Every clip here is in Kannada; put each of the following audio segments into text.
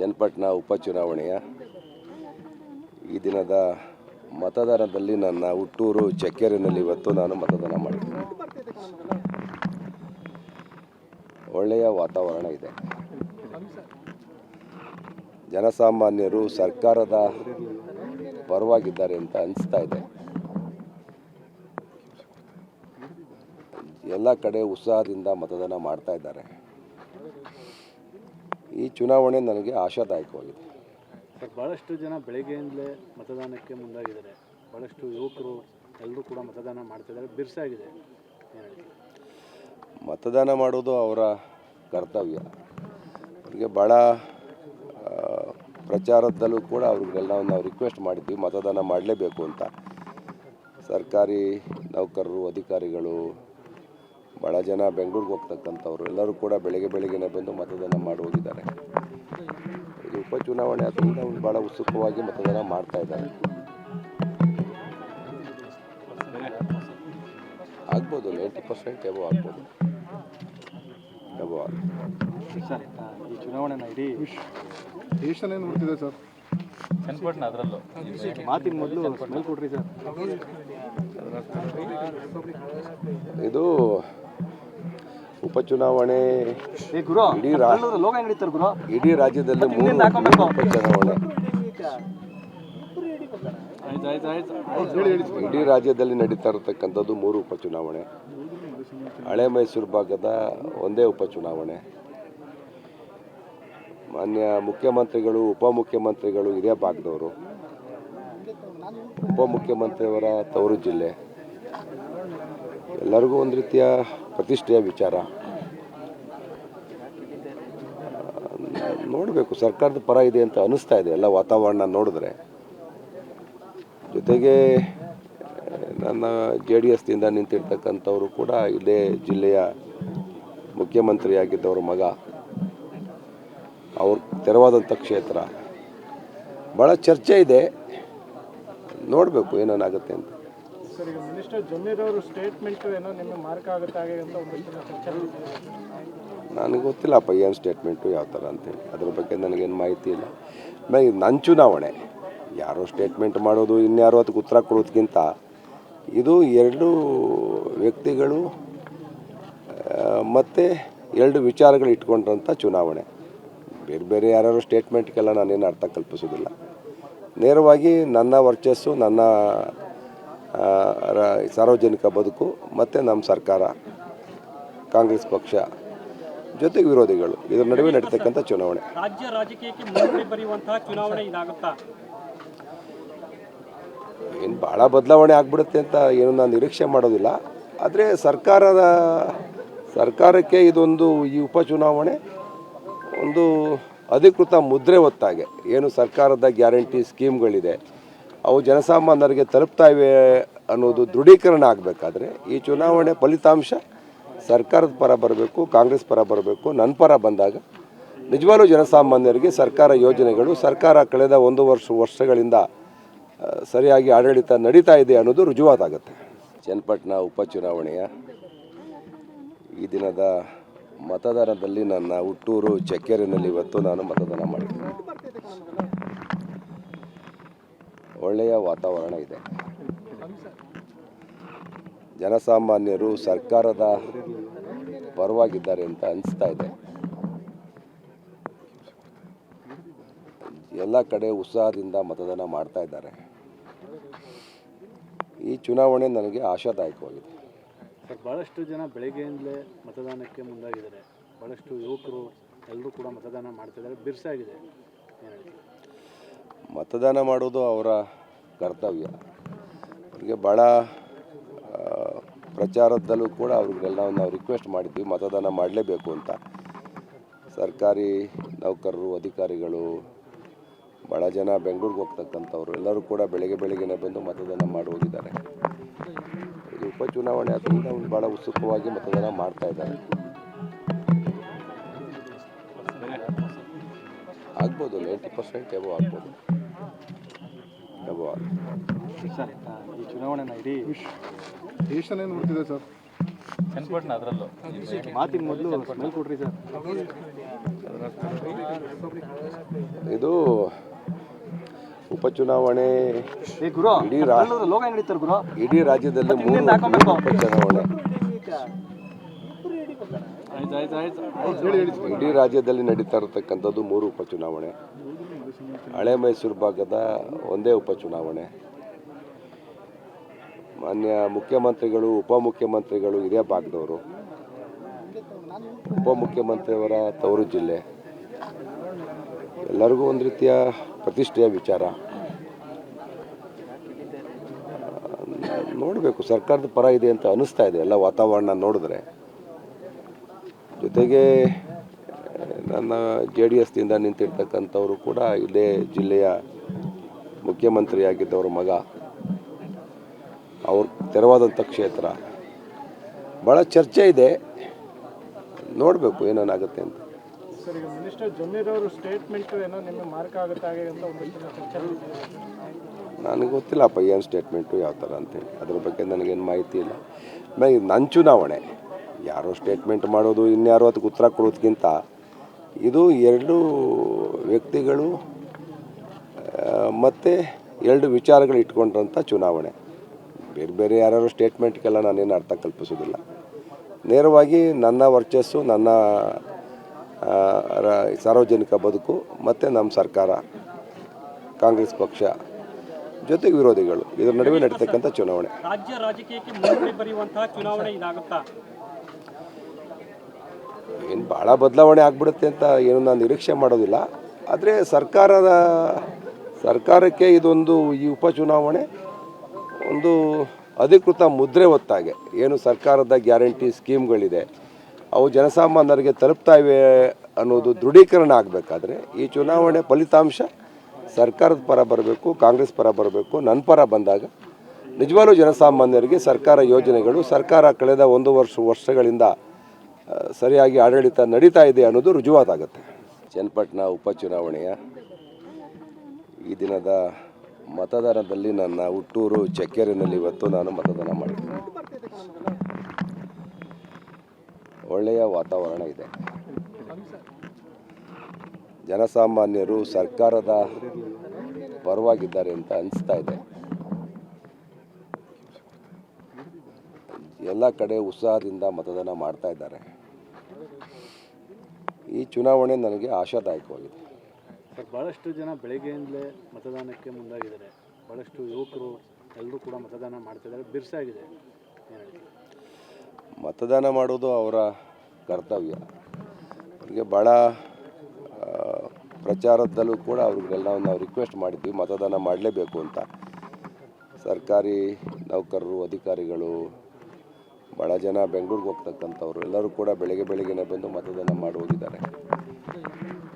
ಚನ್ನಪಟ್ಟಣ ಉಪಚುನಾವಣೆಯ ಈ ದಿನದ ಮತದಾನದಲ್ಲಿ ನನ್ನ ಹುಟ್ಟೂರು ಚಕ್ಕೇರಿನಲ್ಲಿ ಇವತ್ತು ನಾನು ಮತದಾನ ಮಾಡಿದ್ದೀನಿ. ಒಳ್ಳೆಯ ವಾತಾವರಣ ಇದೆ. ಜನಸಾಮಾನ್ಯರು ಸರ್ಕಾರದ ಪರವಾಗಿದ್ದಾರೆ ಅಂತ ಅನಿಸ್ತಾ ಇದೆ. ಎಲ್ಲ ಕಡೆ ಉತ್ಸಾಹದಿಂದ ಮತದಾನ ಮಾಡ್ತಾ ಇದ್ದಾರೆ. ಈ ಚುನಾವಣೆ ನನಗೆ ಆಶಾದಾಯಕವಾಗಿದೆ. ಸರ್ ಭಾಳಷ್ಟು ಜನ ಬೆಳಗ್ಗೆಯಿಂದಲೇ ಮತದಾನಕ್ಕೆ ಮುಂದಾಗಿದ್ದಾರೆ. ಭಾಳಷ್ಟು ಯುವಕರು ಎಲ್ಲರೂ ಕೂಡ ಮತದಾನ ಮಾಡ್ತಿದ್ದಾರೆ. ಬಿರ್ಸಾಗಿದೆ ಮತದಾನ ಮಾಡೋದು ಅವರ ಕರ್ತವ್ಯ. ಅವರಿಗೆ ಭಾಳ ಪ್ರಚಾರದಲ್ಲೂ ಕೂಡ ಅವ್ರಿಗೆಲ್ಲ ನಾವು ರಿಕ್ವೆಸ್ಟ್ ಮಾಡಿದ್ವಿ. ಮತದಾನ ಮಾಡಲೇಬೇಕು ಅಂತ. ಸರ್ಕಾರಿ ನೌಕರರು ಅಧಿಕಾರಿಗಳು ಭಾಳ ಜನ ಬೆಂಗಳೂರಿಗೆ ಹೋಗ್ತಕ್ಕಂಥವ್ರು. ಎಲ್ಲರೂ ಕೂಡ ಬೆಳಗ್ಗೆ ಬೆಳಗ್ಗೆನೆ ಬಂದು ಮತದಾನ ಮಾಡಿ ಹೋಗಿದ್ದಾರೆ. ಇದು ಉಪಚುನಾವಣೆ ಆದ್ದರಿಂದ ಅವ್ರು ಭಾಳ ಉತ್ಸುಕವಾಗಿ ಮತದಾನ ಮಾಡ್ತಾ ಇದ್ದಾರೆ. ಆಗ್ಬೋದು ನೈಂಟಿ ಪರ್ಸೆಂಟ್ ಎಬೋ ಆಗ್ಬೋದು. ಎಬೋ ಆಗ್ಬೋದು. ಸರ್ ಈ ಚುನಾವಣೆನ ಇಡೀ ದೇಶನೇ ನೋಡ್ತಿದೆ ಸರ್? ಚನ್ನಪಟ್ಟಣ ಅದರಲ್ಲೂ. ಮಾತಿನ ಮೊದಲು ಸ್ಮೆಲ್ ಕೊಡ್ರಿ ಸರ್. ಉಪಚುನಾವಣೆ ಇಡೀ ರಾ ಇಡೀ ರಾಜ್ಯದಲ್ಲಿ ಮೂರು. ಉಪಚುನಾವಣೆ. ಇಡೀ ರಾಜ್ಯದಲ್ಲಿ ನಡೀತಾ ಇರತಕ್ಕಂಥದ್ದು ಮೂರು ಉಪಚುನಾವಣೆ. ಹಳೆ ಮೈಸೂರು ಭಾಗದ ಒಂದೇ ಉಪಚುನಾವಣೆ. ಮಾನ್ಯ ಮುಖ್ಯಮಂತ್ರಿಗಳು ಉಪಮುಖ್ಯಮಂತ್ರಿಗಳು ಇದೇ ಭಾಗದವರು. ಉಪಮುಖ್ಯಮಂತ್ರಿಯವರ ತವರು ಜಿಲ್ಲೆ. ಎಲ್ಲರಿಗೂ ಒಂದು ರೀತಿಯ ಪ್ರತಿಷ್ಠೆಯ ವಿಚಾರ. ನೋಡಬೇಕು, ಸರ್ಕಾರದ ಪರ ಇದೆ ಅಂತ ಅನಿಸ್ತಾ ಇದೆ, ಎಲ್ಲ ವಾತಾವರಣ ನೋಡಿದ್ರೆ. ಜೊತೆಗೆ, ನನ್ನ ಜೆ ಡಿ ಎಸ್ನಿಂದ ನಿಂತಿರ್ತಕ್ಕಂಥವರು ಕೂಡ ಇದೇ ಜಿಲ್ಲೆಯ ಮುಖ್ಯಮಂತ್ರಿಯಾಗಿದ್ದವ್ರ ಮಗ. ಅವ್ರ ತೆರವಾದಂಥ ಕ್ಷೇತ್ರ. ಭಾಳ ಚರ್ಚೆ ಇದೆ. ನೋಡಬೇಕು ಏನೇನಾಗುತ್ತೆ ಅಂತ. ಸರ್ ಈಗ ಮಿನಿಸ್ಟರ್ ಸ್ಟೇಟ್ಮೆಂಟ್ ಏನೋ ಮಾರ್ಕ್ ಆಗುತ್ತೆ ಹಾಗೆ ಅಂತ ನನಗೆ ಗೊತ್ತಿಲ್ಲಪ್ಪ ಏನು ಸ್ಟೇಟ್ಮೆಂಟು ಯಾವ ಥರ ಅಂತೇಳಿ ಅದ್ರ ಬಗ್ಗೆ ನನಗೇನು ಮಾಹಿತಿ ಇಲ್ಲ. ಆಮೇಲೆ ನನ್ನ ಚುನಾವಣೆ. ಯಾರೋ ಸ್ಟೇಟ್ಮೆಂಟ್ ಮಾಡೋದು, ಇನ್ಯಾರೋ ಅದಕ್ಕೆ ಉತ್ತರ ಕೊಡೋದಕ್ಕಿಂತ ಇದು ಎರಡು ವ್ಯಕ್ತಿಗಳು ಮತ್ತು ಎರಡು ವಿಚಾರಗಳು ಇಟ್ಕೊಂಡ್ರಂಥ ಚುನಾವಣೆ. ಬೇರೆ ಬೇರೆ ಯಾರು ಸ್ಟೇಟ್ಮೆಂಟ್ಗೆಲ್ಲ ನಾನೇನು ಅರ್ಥ ಕಲ್ಪಿಸೋದಿಲ್ಲ. ನೇರವಾಗಿ ನನ್ನ ವರ್ಚಸ್ಸು, ನನ್ನ ಸಾರ್ವಜನಿಕ ಬದುಕು ಮತ್ತು ನಮ್ಮ ಸರ್ಕಾರ ಕಾಂಗ್ರೆಸ್ ಪಕ್ಷ ಜೊತೆಗೆ ವಿರೋಧಿಗಳು. ಇದರ ನಡುವೆ ನಡೀತಕ್ಕಂಥ ಚುನಾವಣೆ. ರಾಜ್ಯ ರಾಜಕೀಯಕ್ಕೆ ಬರೆಯುವಂತಹ ಚುನಾವಣೆ ಇದಾಗುತ್ತಾ? ಏನು ಭಾಳ ಬದಲಾವಣೆ ಆಗ್ಬಿಡುತ್ತೆ ಅಂತ ಏನು ನಾನು ನಿರೀಕ್ಷೆ ಮಾಡೋದಿಲ್ಲ. ಆದರೆ ಸರ್ಕಾರದ ಸರ್ಕಾರಕ್ಕೆ ಇದೊಂದು ಈ ಉಪಚುನಾವಣೆ ಒಂದು ಅಧಿಕೃತ ಮುದ್ರೆ ಹೊತ್ತಾಗೆ. ಏನು ಸರ್ಕಾರದ ಗ್ಯಾರಂಟಿ ಸ್ಕೀಮ್ಗಳಿದೆ. ಅವು ಜನಸಾಮಾನ್ಯರಿಗೆ ತಲುಪ್ತಾ ಇವೆ ಅನ್ನೋದು ದೃಢೀಕರಣ ಆಗಬೇಕಾದ್ರೆ ಈ ಚುನಾವಣೆ ಫಲಿತಾಂಶ ಸರ್ಕಾರದ ಪರ ಬರಬೇಕು, ಕಾಂಗ್ರೆಸ್ ಪರ ಬರಬೇಕು ನನ್ನ ಪರ ಬಂದಾಗ ನಿಜವಾಗ್ಲೂ ಜನಸಾಮಾನ್ಯರಿಗೆ ಸರ್ಕಾರ ಯೋಜನೆಗಳು, ಸರ್ಕಾರ ಕಳೆದ ಒಂದು ವರ್ಷ, ವರ್ಷಗಳಿಂದ ಸರಿಯಾಗಿ ಆಡಳಿತ ನಡೀತಾ ಇದೆ ಅನ್ನೋದು ರುಜುವಾತಾಗುತ್ತೆ. ಚನ್ನಪಟ್ಟಣ ಉಪಚುನಾವಣೆಯ ಈ ದಿನದ ಮತದಾನದಲ್ಲಿ ನನ್ನ ಹುಟ್ಟೂರು ಚಕ್ಕೇರಿನಲ್ಲಿ ಇವತ್ತು ನಾನು ಮತದಾನ ಮಾಡಿದ್ದೀನಿ. ಒಳ್ಳೆಯ ವಾತಾವರಣ ಇದೆ. ಜನಸಾಮಾನ್ಯರು ಸರ್ಕಾರದ ಪರವಾಗಿದ್ದಾರೆ ಅಂತ ಅನಿಸ್ತಾ ಇದೆ. ಎಲ್ಲ ಕಡೆ ಉತ್ಸಾಹದಿಂದ ಮತದಾನ ಮಾಡ್ತಾ ಇದ್ದಾರೆ. ಈ ಚುನಾವಣೆ ನನಗೆ ಆಶಾದಾಯಕವಾಗಿದೆ. ಬಹಳಷ್ಟು ಜನ ಬೆಳಗ್ಗೆಯಿಂದಲೇ ಮತದಾನಕ್ಕೆ ಮುಂದಾಗಿದ್ದಾರೆ. ಬಹಳಷ್ಟು ಯುವಕರು ಎಲ್ಲರೂ ಕೂಡ ಮತದಾನ ಮಾಡ್ತಿದ್ದಾರೆ. ಬಿರ್ಸಾಗಿದೆ. ಮತದಾನ ಮಾಡೋದು ಅವರ ಕರ್ತವ್ಯ. ಅವರಿಗೆ ಭಾಳ ಪ್ರಚಾರದಲ್ಲೂ ಕೂಡ ಅವ್ರಿಗೆಲ್ಲ ನಾವು ರಿಕ್ವೆಸ್ಟ್ ಮಾಡಿದ್ವಿ, ಮತದಾನ ಮಾಡಲೇಬೇಕು ಅಂತ. ಸರ್ಕಾರಿ ನೌಕರರು, ಅಧಿಕಾರಿಗಳು ಭಾಳ ಜನ ಬೆಂಗಳೂರಿಗೆ ಹೋಗ್ತಕ್ಕಂಥವ್ರು, ಎಲ್ಲರೂ ಕೂಡ ಬೆಳಗ್ಗೆ ಬೆಳಗ್ಗೆನೆ ಬಂದು ಮತದಾನ ಮಾಡಿ ಹೋಗಿದ್ದಾರೆ. ಇದು ಉಪಚುನಾವಣೆ ಆದ್ದರಿಂದ ಅವ್ರು ಭಾಳ ಉತ್ಸುಕವಾಗಿ ಮತದಾನ ಮಾಡ್ತಾ ಇದ್ದಾರೆ. ಆಗ್ಬೋದು, ನೈಂಟಿ ಪರ್ಸೆಂಟ್ ಎಬೋ ಆಗ್ಬೋದು. ಆಗ್ಬೋದು ಸರ್ ಈ ಚುನಾವಣೆನ ಇಡೀ ದೇಶನೇ ನೋಡ್ತಿದೆ ಸರ್. ಚನ್ನಪಟ್ಟಣ ಅದರಲ್ಲೂ. ಮಾತಿನ ಮೊದಲು ಸ್ಮೆಲ್ ಕೊಡ್ರಿ ಸರ್. ಇದು ಉಪಚುನಾವಣೆ ಇಡೀ ಇಡೀ ರಾಜ್ಯದಲ್ಲಿ ಮೂರು ಮೂರು ಉಪಚುನಾವಣೆ. ಇಡೀ ರಾಜ್ಯದಲ್ಲಿ ನಡೀತಾ ಇರತಕ್ಕಂಥದ್ದು ಮೂರು ಉಪಚುನಾವಣೆ. ಹಳೆ ಮೈಸೂರು ಭಾಗದ ಒಂದೇ ಉಪಚುನಾವಣೆ. ಮಾನ್ಯ ಮುಖ್ಯಮಂತ್ರಿಗಳು, ಉಪಮುಖ್ಯಮಂತ್ರಿಗಳು ಇದೇ ಭಾಗದವರು, ಉಪಮುಖ್ಯಮಂತ್ರಿಯವರ ತವರು ಜಿಲ್ಲೆ. ಎಲ್ಲರಿಗೂ ಒಂದು ರೀತಿಯ ಪ್ರತಿಷ್ಠೆಯ ವಿಚಾರ. ನೋಡಬೇಕು, ಸರ್ಕಾರದ ಪರ ಇದೆ ಅಂತ ಅನ್ನಿಸ್ತಾ ಇದೆ ಎಲ್ಲ ವಾತಾವರಣ ನೋಡಿದ್ರೆ. ಜೊತೆಗೆ ನನ್ನ ಜೆ ಡಿ ಎಸ್ನಿಂದ ನಿಂತಿರ್ತಕ್ಕಂಥವರು ಕೂಡ ಇದೇ ಜಿಲ್ಲೆಯ ಮುಖ್ಯಮಂತ್ರಿಯಾಗಿದ್ದವರ ಮಗ. ಅವ್ರ ತೆರವಾದಂಥ ಕ್ಷೇತ್ರ. ಭಾಳ ಚರ್ಚೆ ಇದೆ. ನೋಡಬೇಕು ಏನೇನಾಗುತ್ತೆ ಅಂತ. ನನಗೆ ಗೊತ್ತಿಲ್ಲಪ್ಪ ಏನು ಸ್ಟೇಟ್ಮೆಂಟು ಯಾವ ಥರ ಅಂತೇಳಿ ಅದ್ರ ಬಗ್ಗೆ ನನಗೇನು ಮಾಹಿತಿ ಇಲ್ಲ. ನನ್ನ ಚುನಾವಣೆ. ಯಾರೋ ಸ್ಟೇಟ್ಮೆಂಟ್ ಮಾಡೋದು ಇನ್ಯಾರೋ ಅದಕ್ಕೆ ಉತ್ತರ ಕೊಡೋದಕ್ಕಿಂತ ಇದು ಎರಡು ವ್ಯಕ್ತಿಗಳು ಮತ್ತು ಎರಡು ವಿಚಾರಗಳು ಇಟ್ಕೊಂಡಂಥ ಚುನಾವಣೆ. ಬೇರೆ ಬೇರೆ ಯಾರ್ಯಾರು ಸ್ಟೇಟ್ಮೆಂಟ್ಗೆಲ್ಲ ನಾನೇನು ಅರ್ಥ ಕಲ್ಪಿಸೋದಿಲ್ಲ ನೇರವಾಗಿ ನನ್ನ ವರ್ಚಸ್ಸು, ನನ್ನ ಸಾರ್ವಜನಿಕ ಬದುಕು, ಮತ್ತು ನಮ್ಮ ಸರ್ಕಾರ, ಕಾಂಗ್ರೆಸ್ ಪಕ್ಷ ಜೊತೆಗೆ ವಿರೋಧಿಗಳು. ಇದರ ನಡುವೆ ನಡೀತಕ್ಕಂಥ ಚುನಾವಣೆ. ರಾಜ್ಯ ರಾಜಕೀಯಕ್ಕೆ ಬರೆಯುವಂತಹ ಚುನಾವಣೆ ಇದಾಗುತ್ತಾ? ಏನು ಭಾಳ ಬದಲಾವಣೆ ಆಗ್ಬಿಡುತ್ತೆ ಅಂತ ಏನು ನಾನು ನಿರೀಕ್ಷೆ ಮಾಡೋದಿಲ್ಲ. ಆದರೆ ಸರ್ಕಾರದ, ಸರ್ಕಾರಕ್ಕೆ ಇದೊಂದು ಈ ಉಪಚುನಾವಣೆ ಒಂದು ಅಧಿಕೃತ ಮುದ್ರೆ ಹೊತ್ತಾಗೆ. ಏನು ಸರ್ಕಾರದ ಗ್ಯಾರಂಟಿ ಸ್ಕೀಮ್ಗಳಿದೆ. ಅವು ಜನಸಾಮಾನ್ಯರಿಗೆ ತಲುಪ್ತಾ ಇವೆ ಅನ್ನೋದು ದೃಢೀಕರಣ ಆಗಬೇಕಾದ್ರೆ ಈ ಚುನಾವಣೆ ಫಲಿತಾಂಶ ಸರ್ಕಾರದ ಪರ ಬರಬೇಕು, ಕಾಂಗ್ರೆಸ್ ಪರ ಬರಬೇಕು ನನ್ನ ಪರ ಬಂದಾಗ ನಿಜವಾಗ್ಲೂ ಜನಸಾಮಾನ್ಯರಿಗೆ ಸರ್ಕಾರ ಯೋಜನೆಗಳು, ಸರ್ಕಾರ ಕಳೆದ ಒಂದು ವರ್ಷ, ವರ್ಷಗಳಿಂದ ಸರಿಯಾಗಿ ಆಡಳಿತ ನಡೀತಾ ಇದೆ ಅನ್ನೋದು ರುಜುವಾತಾಗುತ್ತೆ. ಚನ್ನಪಟ್ಟಣ ಉಪಚುನಾವಣೆಯ ಈ ದಿನದ ಮತದಾನದಲ್ಲಿ ನನ್ನ ಹುಟ್ಟೂರು ಚಕ್ಕೆರೆನಲ್ಲಿ ಇವತ್ತು ನಾನು ಮತದಾನ ಮಾಡಿದ್ದೇನೆ. ಒಳ್ಳೆಯ ವಾತಾವರಣ ಇದೆ. ಜನಸಾಮಾನ್ಯರು ಸರ್ಕಾರದ ಪರವಾಗಿದ್ದಾರೆ ಅಂತ ಅನಿಸ್ತಾ ಇದೆ. ಎಲ್ಲ ಕಡೆ ಉತ್ಸಾಹದಿಂದ ಮತದಾನ ಮಾಡ್ತಾ ಇದ್ದಾರೆ. ಈ ಚುನಾವಣೆ ನನಗೆ ಆಶಾದಾಯಕವಾಗಿದೆ. ಸರ್ ಭಾಳಷ್ಟು ಜನ ಬೆಳಗ್ಗೆಯಿಂದಲೇ ಮತದಾನಕ್ಕೆ ಮುಂದಾಗಿದ್ದಾರೆ. ಭಾಳಷ್ಟು ಯುವಕರು ಎಲ್ಲರೂ ಕೂಡ ಮತದಾನ ಮಾಡ್ತಿದ್ದಾರೆ ಬಿರ್ಸಾಗಿದೆ ಮತದಾನ ಮಾಡೋದು ಅವರ ಕರ್ತವ್ಯ. ಅವರಿಗೆ ಭಾಳ ಪ್ರಚಾರದಲ್ಲೂ ಕೂಡ ಅವ್ರಿಗೆಲ್ಲ ನಾವು ರಿಕ್ವೆಸ್ಟ್ ಮಾಡಿದ್ವಿ. ಮತದಾನ ಮಾಡಲೇಬೇಕು ಅಂತ. ಸರ್ಕಾರಿ ನೌಕರರು ಅಧಿಕಾರಿಗಳು ಭಾಳ ಜನ ಬೆಂಗಳೂರಿಗೆ ಹೋಗ್ತಕ್ಕಂಥವ್ರು ಎಲ್ಲರೂ ಕೂಡ ಬೆಳಗ್ಗೆ ಬೆಳಗ್ಗೆನೇ ಬಂದು ಮತದಾನ ಮಾಡಿ ಹೋಗಿದ್ದಾರೆ.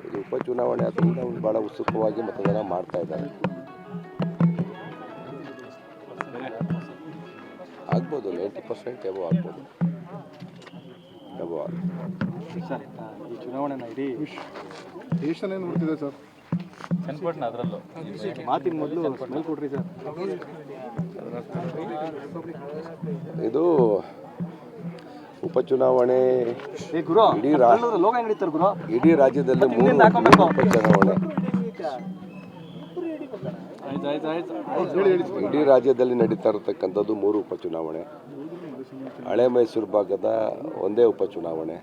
ಇದು ಉಪಚುನಾವಣೆ ಆದ್ದರಿಂದ ಅವ್ರು ಭಾಳ ಉತ್ಸುಕವಾಗಿ ಮತದಾನ ಮಾಡ್ತಾ ಇದ್ದಾರೆ. ಆಗ್ಬೋದು ನೈಂಟಿ ಪರ್ಸೆಂಟ್ ಎಬೋ ಆಗ್ಬೋದು. ಎಬೋ ಆಗ್ಬೋದು. ಇಡೀ ದೇಶನೇ ನೋಡ್ತಿದೆ ಸರ್? ಮಾತಿನ ಮೊದಲು ಕೊಡ್ರಿ ಸರ್. ಇದು ಉಪಚುನಾವಣೆ ಇಡೀ ರಾ ಇಡೀ ರಾಜ್ಯದಲ್ಲಿ ಮೂರು ಮೂರು ಉಪಚುನಾವಣೆ. ಇಡೀ ರಾಜ್ಯದಲ್ಲಿ ನಡೀತಾ ಇರತಕ್ಕಂಥದ್ದು ಮೂರು ಉಪಚುನಾವಣೆ. ಹಳೆ ಮೈಸೂರು ಭಾಗದ ಒಂದೇ ಉಪಚುನಾವಣೆ.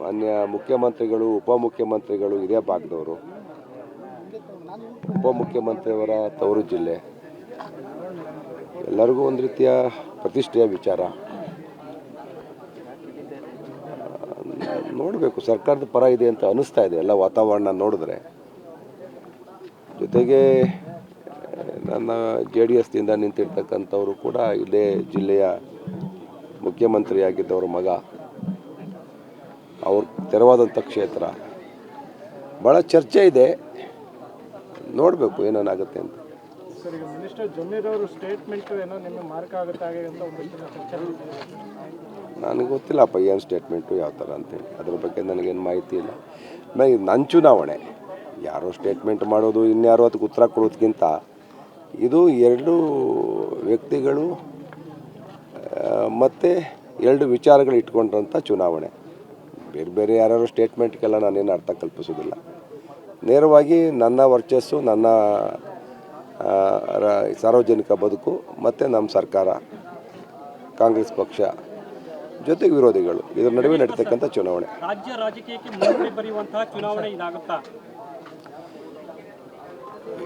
ಮಾನ್ಯ ಮುಖ್ಯಮಂತ್ರಿಗಳು ಉಪಮುಖ್ಯಮಂತ್ರಿಗಳು ಇದೇ ಭಾಗದವರು. ಉಪಮುಖ್ಯಮಂತ್ರಿಯವರ ತವರು ಜಿಲ್ಲೆ. ಎಲ್ಲರಿಗೂ ಒಂದು ರೀತಿಯ ಪ್ರತಿಷ್ಠೆಯ ವಿಚಾರ. ನೋಡಬೇಕು, ಸರ್ಕಾರದ ಪರ ಇದೆ ಅಂತ ಅನಿಸ್ತಾ ಇದೆ, ಎಲ್ಲ ವಾತಾವರಣ ನೋಡಿದ್ರೆ. ಜೊತೆಗೆ, ನನ್ನ ಜೆ ಡಿ ಎಸ್ನಿಂದ ನಿಂತಿರ್ತಕ್ಕಂಥವರು ಕೂಡ ಇದೇ ಜಿಲ್ಲೆಯ ಮುಖ್ಯಮಂತ್ರಿಯಾಗಿದ್ದವರ ಮಗ. ಅವ್ರ ತೆರವಾದಂಥ ಕ್ಷೇತ್ರ. ಭಾಳ ಚರ್ಚೆ ಇದೆ. ನೋಡಬೇಕು ಏನೇನಾಗುತ್ತೆ ಅಂತ. ಸರ್, ಈಗ ಮಿನಿಸ್ಟರ್ ಜಮೀರ್ ಅವರು ಸ್ಟೇಟ್ಮೆಂಟ್ ಏನೋ ನಿಮ್ಮ ಮಾರ್ಕ್ ಆಗುತ್ತೆ ಅಂತ. ನನಗೆ ಗೊತ್ತಿಲ್ಲಪ್ಪ ಏನು ಸ್ಟೇಟ್ಮೆಂಟು ಯಾವ ಥರ ಅಂತೇಳಿ ಅದ್ರ ಬಗ್ಗೆ ನನಗೇನು ಮಾಹಿತಿ ಇಲ್ಲ. ನಾನು ಇದು ನನ್ನ ಚುನಾವಣೆ, ಯಾರೋ ಸ್ಟೇಟ್ಮೆಂಟ್ ಮಾಡೋದು, ಇನ್ಯಾರೋ ಅದಕ್ಕೆ ಉತ್ತರ ಕೊಡೋದಕ್ಕಿಂತ ಇದು ಎರಡು ವ್ಯಕ್ತಿಗಳು ಮತ್ತು ಎರಡು ವಿಚಾರಗಳು ಇಟ್ಕೊಂಡ್ರಂಥ ಚುನಾವಣೆ. ಬೇರೆ ಬೇರೆ ಯಾರ್ಯಾರು ಸ್ಟೇಟ್ಮೆಂಟ್ಗೆಲ್ಲ ನಾನೇನು ಅರ್ಥ ಕಲ್ಪಿಸೋದಿಲ್ಲ. ನೇರವಾಗಿ ನನ್ನ ವರ್ಚಸ್ಸು, ನನ್ನ ಸಾರ್ವಜನಿಕ ಬದುಕು ಮತ್ತು ನಮ್ಮ ಸರ್ಕಾರ ಕಾಂಗ್ರೆಸ್ ಪಕ್ಷ ಜೊತೆಗೆ ವಿರೋಧಿಗಳು. ಇದರ ನಡುವೆ ನಡೀತಕ್ಕಂಥ ಚುನಾವಣೆ. ರಾಜ್ಯ ರಾಜಕೀಯಕ್ಕೆ ಮುನ್ನುಡಿ ಚುನಾವಣೆ ಇದಾಗುತ್ತಾ?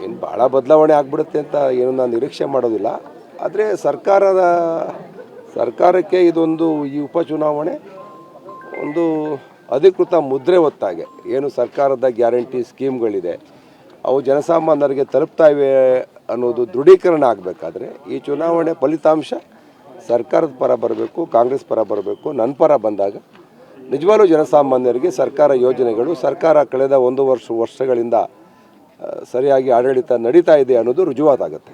ಏನು ಭಾಳ ಬದಲಾವಣೆ ಆಗ್ಬಿಡುತ್ತೆ ಅಂತ ಏನು ನಾನು ನಿರೀಕ್ಷೆ ಮಾಡೋದಿಲ್ಲ. ಆದರೆ ಸರ್ಕಾರದ ಸರ್ಕಾರಕ್ಕೆ ಇದೊಂದು ಈ ಉಪಚುನಾವಣೆ ಒಂದು ಅಧಿಕೃತ ಮುದ್ರೆ ಹೊತ್ತಾಗೆ. ಏನು ಸರ್ಕಾರದ ಗ್ಯಾರಂಟಿ ಸ್ಕೀಮ್ಗಳಿದೆ. ಅವು ಜನಸಾಮಾನ್ಯರಿಗೆ ತಲುಪ್ತಾ ಇವೆ ಅನ್ನೋದು ದೃಢೀಕರಣ ಆಗಬೇಕಾದ್ರೆ ಈ ಚುನಾವಣೆ ಫಲಿತಾಂಶ ಸರ್ಕಾರದ ಪರ ಬರಬೇಕು, ಕಾಂಗ್ರೆಸ್ ಪರ ಬರಬೇಕು ನನ್ನ ಪರ ಬಂದಾಗ ನಿಜವಾಗ್ಲೂ ಜನಸಾಮಾನ್ಯರಿಗೆ ಸರ್ಕಾರ ಯೋಜನೆಗಳು, ಸರ್ಕಾರ ಕಳೆದ ಒಂದು ವರ್ಷ ವರ್ಷಗಳಿಂದ ಸರಿಯಾಗಿ ಆಡಳಿತ ನಡೀತಾ ಇದೆ ಅನ್ನೋದು ರುಜುವಾತಾಗುತ್ತೆ.